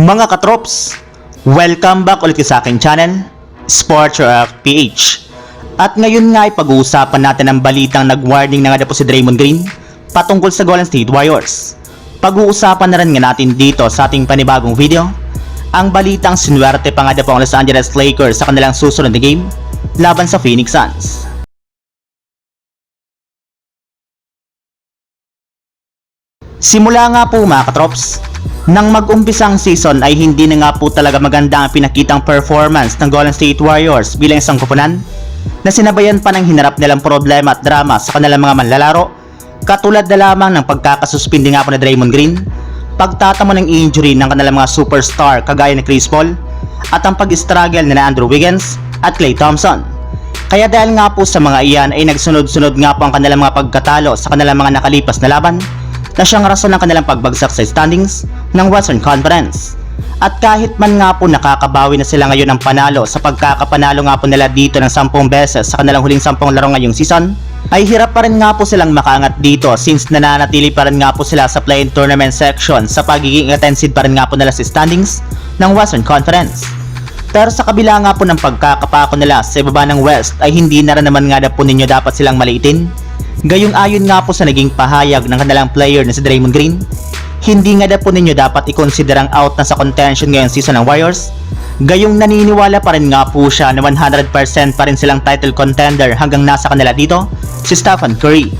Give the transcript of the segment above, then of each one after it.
Mga katrops, welcome back ulit sa aking channel, Sports React PH. At ngayon nga ay pag-uusapan natin ang balitang nag-warning na nga po si Draymond Green patungkol sa Golden State Warriors. Pag-uusapan na rin nga natin dito sa ating panibagong video, ang balitang sinwerte pa nga po ang Los Angeles Lakers sa kanilang susunod na game laban sa Phoenix Suns. Simula nga po mga katrops, nang mag-umpisang season ay hindi na nga po talaga maganda ang pinakitang performance ng Golden State Warriors bilang isang kupunan na sinabayan pa ng hinarap nilang problema at drama sa kanilang mga manlalaro katulad na lamang ng pagkakasuspindi nga po na Draymond Green, pagtatamo ng injury ng kanilang mga superstar kagaya ni Chris Paul at ang pag-struggle nila Andrew Wiggins at Klay Thompson. Kaya dahil nga po sa mga iyan ay nagsunod-sunod nga po ang kanilang mga pagkatalo sa kanilang mga nakalipas na laban na siyang rason ng kanilang pagbagsak sa standings ng Western Conference. At kahit man nga po nakakabawi na sila ngayon ng panalo sa pagkakapanalo nga po nila dito ng 10 beses sa kanilang huling 10 laro ngayong season, ay hirap pa rin nga po silang makaangat dito since nananatili pa rin nga po sila sa play-in tournament section sa pagiging attended pa rin nga po nila sa standings ng Western Conference. Pero sa kabila nga po ng pagkakapako nila sa ibaba ng West ay hindi na rin naman nga na po ninyo dapat silang maliitin. Gayong ayon nga po sa naging pahayag ng kanilang player na si Draymond Green, hindi nga na po ninyo dapat i-consider ang out na sa contention ngayong season ng Warriors. Gayong naniniwala pa rin nga po siya na 100% pa rin silang title contender hanggang nasa kanila dito, si Stephen Curry.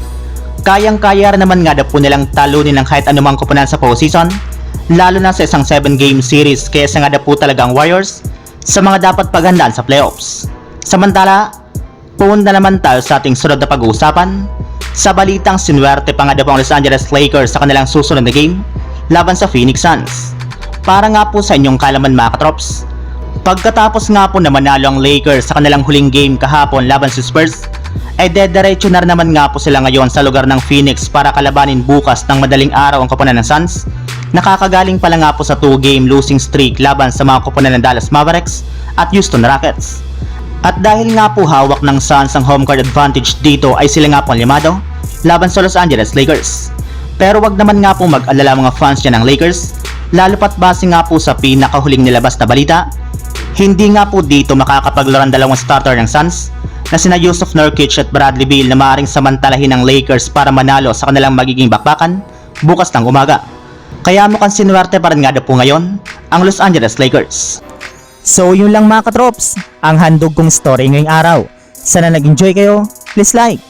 Kayang-kaya naman nga na po nilang talunin ng kahit anumang kupunan sa postseason, lalo na sa isang 7-game series kaysa nga na po talagang Warriors sa mga dapat paghandaan sa playoffs. Samantala, pumunta naman tayo sa ating sunod na pag-uusapan sa balitang sinwerte pa nga daw ang Los Angeles Lakers sa kanilang susunod na game laban sa Phoenix Suns. Para nga po sa inyong kalaman mga katrops, pagkatapos nga po na manalo ang Lakers sa kanilang huling game kahapon laban sa Spurs, ay dediretso na rin naman nga po sila ngayon sa lugar ng Phoenix para kalabanin bukas ng madaling araw ang koponan ng Suns. Nakakagaling pala nga po sa 2-game losing streak laban sa mga koponan ng Dallas Mavericks at Houston Rockets. At dahil nga po hawak ng Suns ang home court advantage dito ay sila nga po limado laban sa Los Angeles Lakers. Pero wag naman nga po mag-alala mga fans niya ng Lakers, lalo pat base nga po sa pinakahuling nilabas na balita, hindi nga po dito makakapaglaro ang dalawang starter ng Suns na sina Yusuf Nurkic at Bradley Beal na maaaring samantalahin ng Lakers para manalo sa kanilang magiging bakbakan bukas ng umaga. Kaya mukhang sinuwerte pa rin nga po ngayon ang Los Angeles Lakers. So yun lang mga katrops, ang handog kong story ngayong araw. Sana nag-enjoy kayo, please like